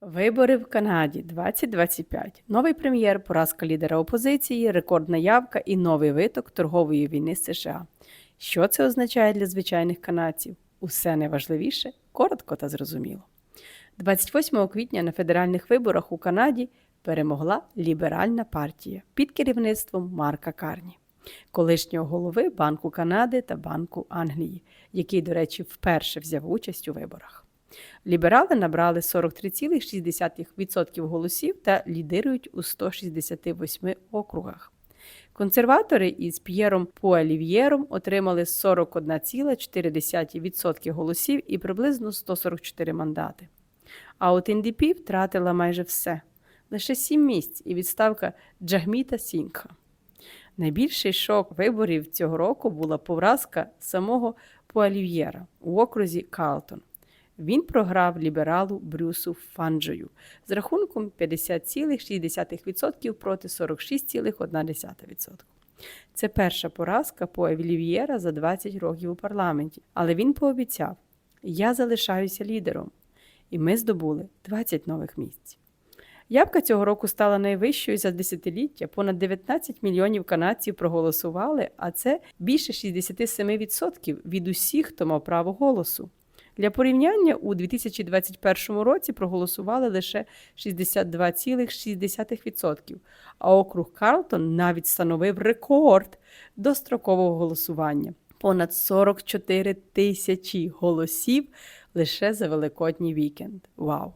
Вибори в Канаді 2025. Новий прем'єр, поразка лідера опозиції, рекордна явка і новий виток торгової війни з США. Що це означає для звичайних канадців? Усе найважливіше, коротко та зрозуміло. 28 квітня на федеральних виборах у Канаді перемогла ліберальна партія під керівництвом Марка Карні, колишнього голови Банку Канади та Банку Англії, який, до речі, вперше взяв участь у виборах. Ліберали набрали 43,6% голосів та лідирують у 168 округах. Консерватори із П'єром Пуалів'єром отримали 41,4% голосів і приблизно 144 мандати. А от НДП втратила майже все лише 7 місць і відставка Джагміта Сінгха. Найбільший шок виборів цього року була поразка самого Пуалів'єра у окрузі Калтон. Він програв лібералу Брюсу Фанджою з рахунком 50,6% проти 46,1%. Це перша поразка по Олів'єра за 20 років у парламенті, але він пообіцяв: Я залишаюся лідером, і ми здобули 20 нових місць. Явка цього року стала найвищою за десятиліття. Понад 19 мільйонів канадців проголосували, а це більше 67% від усіх, хто мав право голосу. Для порівняння у 2021 році проголосували лише 62,6%, а округ Карлтон навіть становив рекорд дострокового голосування понад 44 тисячі голосів лише за Великодній вікенд. Вау!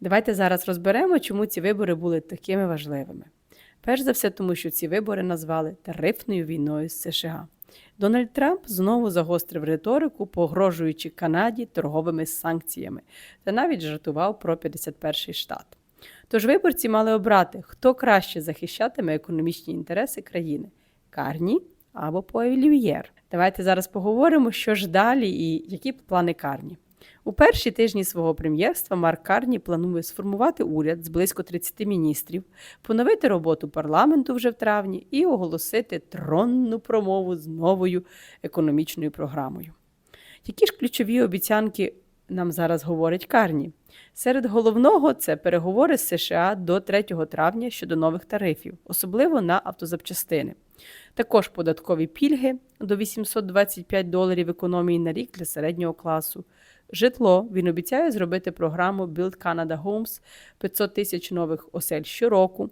Давайте зараз розберемо, чому ці вибори були такими важливими. Перш за все, тому що ці вибори назвали тарифною війною з США. Дональд Трамп знову загострив риторику, погрожуючи Канаді торговими санкціями, та навіть жартував про 51-й штат. Тож виборці мали обрати, хто краще захищатиме економічні інтереси країни Карні або Поелів'єр. Давайте зараз поговоримо, що ж далі і які плани Карні. У перші тижні свого прем'єрства Марк Карні планує сформувати уряд з близько 30 міністрів, поновити роботу парламенту вже в травні і оголосити тронну промову з новою економічною програмою. Які ж ключові обіцянки нам зараз говорить Карні? Серед головного це переговори з США до 3 травня щодо нових тарифів, особливо на автозапчастини. Також податкові пільги до 825 доларів економії на рік для середнього класу. Житло він обіцяє зробити програму Build Canada Homes 500 тисяч нових осель щороку.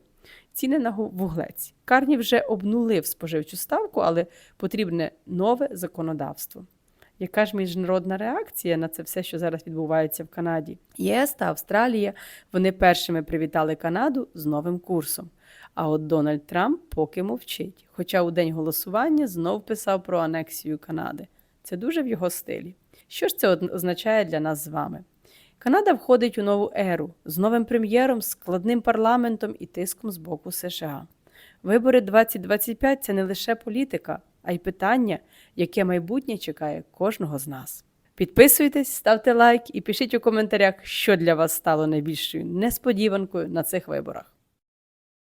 Ціни на вуглець. Карні вже обнулив споживчу ставку, але потрібне нове законодавство. Яка ж міжнародна реакція на це все, що зараз відбувається в Канаді? ЄС та Австралія вони першими привітали Канаду з новим курсом. А от Дональд Трамп поки мовчить. Хоча у день голосування знов писав про анексію Канади. Це дуже в його стилі. Що ж це означає для нас з вами? Канада входить у нову еру з новим прем'єром, складним парламентом і тиском з боку США. Вибори 2025 це не лише політика, а й питання, яке майбутнє чекає кожного з нас. Підписуйтесь, ставте лайк і пишіть у коментарях, що для вас стало найбільшою несподіванкою на цих виборах.